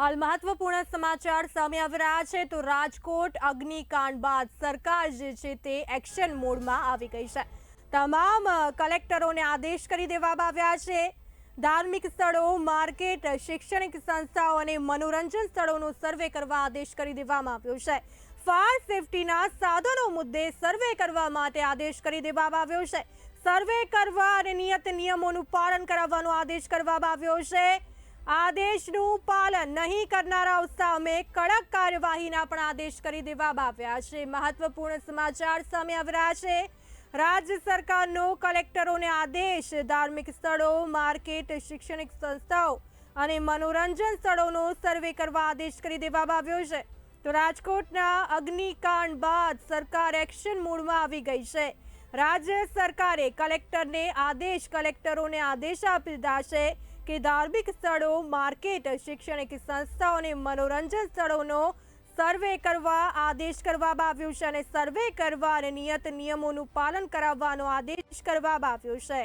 હાલ મહત્વપૂર્ણ સમાચાર સામે આવી રહ્યા છે. તો રાજકોટ અગ્નિકાંડ બાદ સરકાર જે છે તે એક્શન મોડમાં આવી ગઈ છે. તમામ કલેક્ટરોને આદેશ કરી દેવામાં આવ્યા છે. ધાર્મિક સ્થળો, માર્કેટ, શૈક્ષણિક સંસ્થાઓ અને મનોરંજન સ્થળોનો સર્વે કરવા આદેશ કરી દેવામાં આવ્યો છે. ફાયર સેફટીના સાધનો મુદ્દે સર્વે કરવા માટે આદેશ કરી દેવામાં આવ્યો છે. સર્વે કરવા અને નિયત નિયમોનું પાલન કરાવવાનો આદેશ કરવામાં આવ્યો છે. આદેશનું પાલન નહીં કરનારાઓ સામે કડક કાર્યવાહીના પણ આદેશ કરી દેવામાં આવ્યા છે. મહત્વપૂર્ણ સમાચાર સામે આવ્યા છે. રાજ્ય સરકારનો કલેક્ટરોને આદેશ, ધાર્મિક સ્થળો, માર્કેટ, શૈક્ષણિક સંસ્થાઓ અને મનોરંજન સ્થળોનો સર્વે કરવા આદેશ કરી દેવામાં આવ્યો છે. તો રાજકોટના અગ્નિકાંડ બાદ સરકાર એક્શન મોડમાં આવી ગઈ છે. રાજ્ય સરકારે કલેક્ટરને આદેશ, કલેક્ટરોને આદેશ આપી દીધા છે. કે ધાર્મિક સ્થળો, માર્કેટ, શૈક્ષણિક સંસ્થાઓ અને મનોરંજન સ્થળોનો સર્વે કરવા આદેશ કરવામાં આવ્યો છે અને સર્વે કરવા અને નિયત નિયમોનું પાલન કરાવવાનો આદેશ કરવામાં આવ્યો છે.